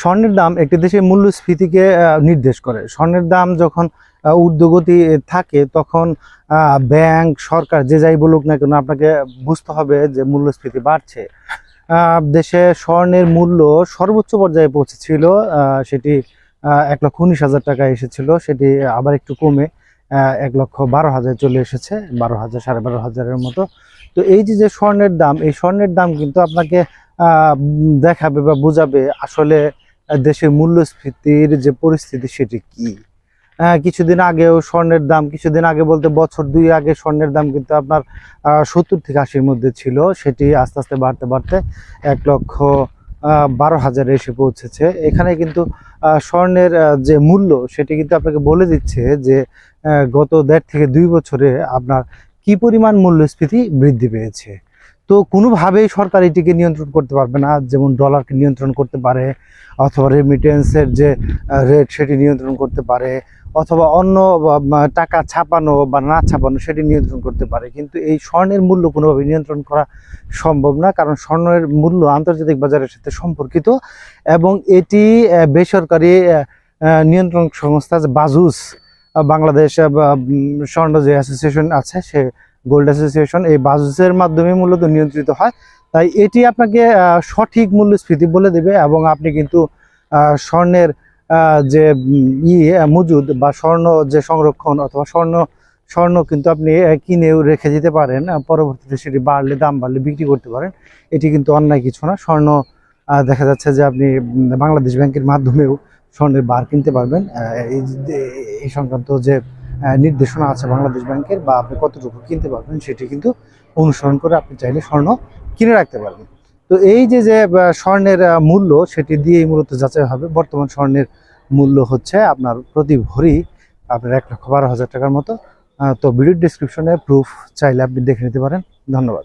স্বর্ণের দাম একটি দেশের মূল্যস্ফীতিকে নির্দেশ করে। স্বর্ণের দাম যখন ঊর্ধ্বগতি থাকে, তখন ব্যাংক, সরকার যে যাই বলুক না কেন আপনাকে বুঝতে হবে যে মূল্যস্ফীতি বাড়ছে। দেশে স্বর্ণের মূল্য সর্বোচ্চ পর্যায়ে পৌঁছেছিল সেটি এক লক্ষ উনিশ হাজার টাকা এসেছিল, সেটি আবার একটু কমে এক লক্ষ বারো হাজার চলে এসেছে, বারো হাজার, সাড়ে বারো হাজারের মতো। তো এই যে যে স্বর্ণের দাম, এই স্বর্ণের দাম কিন্তু আপনাকে দেখাবে বা বোঝাবে আসলে দেশের মূল্যস্ফীতির যে পরিস্থিতি সেটি কি? আহ, কিছুদিন আগেও স্বর্ণের দাম কিছুদিন আগে বলতে বছর দুই আগে স্বর্ণের দাম কিন্তু আপনার সত্তর থেকে আশির মধ্যে ছিল। সেটি আস্তে আস্তে বাড়তে বাড়তে এক লক্ষ বারো হাজারে এসে পৌঁছেছে। এখানে কিন্তু স্বর্ণের যে মূল্য সেটি কিন্তু আপনাকে বলে দিচ্ছে যে গত দেড় থেকে দুই বছরে আপনার কি পরিমাণ মূল্যস্ফীতি বৃদ্ধি পেয়েছে? তো কোনোভাবেই সরকার এটিকে নিয়ন্ত্রণ করতে পারবে না, যেমন ডলারকে নিয়ন্ত্রণ করতে পারে, অথবা রেমিটেন্সের যে রেট সেটি নিয়ন্ত্রণ করতে পারে, অথবা অন্য টাকা ছাপানো বা না ছাপানো সেটি নিয়ন্ত্রণ করতে পারে। কিন্তু এই স্বর্ণের মূল্য কোনোভাবে নিয়ন্ত্রণ করা সম্ভব না, কারণ স্বর্ণের মূল্য আন্তর্জাতিক বাজারের সাথে সম্পর্কিত এবং এটি বেসরকারি নিয়ন্ত্রণ সংস্থা বাজুস বাংলাদেশ স্বর্ণ যে অ্যাসোসিয়েশন আছে সে গোল্ড অ্যাসোসিয়েশন এই বাজেসের মাধ্যমে মূলত নিয়ন্ত্রিত হয়। তাই এটি আপনাকে সঠিক মূল্যস্ফীতি বলে দেবে এবং আপনি কিন্তু স্বর্ণের যে উম, ই মজুদ বা স্বর্ণ যে সংরক্ষণ অথবা স্বর্ণ স্বর্ণ কিন্তু আপনি কিনেও রেখে দিতে পারেন। পরবর্তীতে সেটি বাড়লে দাম বাড়লে বিক্রি করতে পারেন। এটি কিন্তু অন্যায় কিছু না। স্বর্ণ দেখা যাচ্ছে যে আপনি বাংলাদেশ ব্যাংকের মাধ্যমেও স্বর্ণের বার কিনতে পারবেন। এই সংক্রান্ত যে নির্দেশনা আছে বাংলাদেশ ব্যাংকের বা আপনি কতটুকু কিনতে পারবেন সেটি কিন্তু অনুসরণ করে আপনি চাইলে স্বর্ণ কিনে রাখতে পারবেন। তো এই যে যে স্বর্ণের মূল্য সেটি দিয়েই মূলত যাচাই হবে। বর্তমান স্বর্ণের মূল্য হচ্ছে আপনার প্রতি ভরি আপনার এক লক্ষ বারো হাজার টাকার মতো। তো ভিডিও ডিসক্রিপশনে প্রুফ চাইলে আপনি দেখে নিতে পারেন। ধন্যবাদ।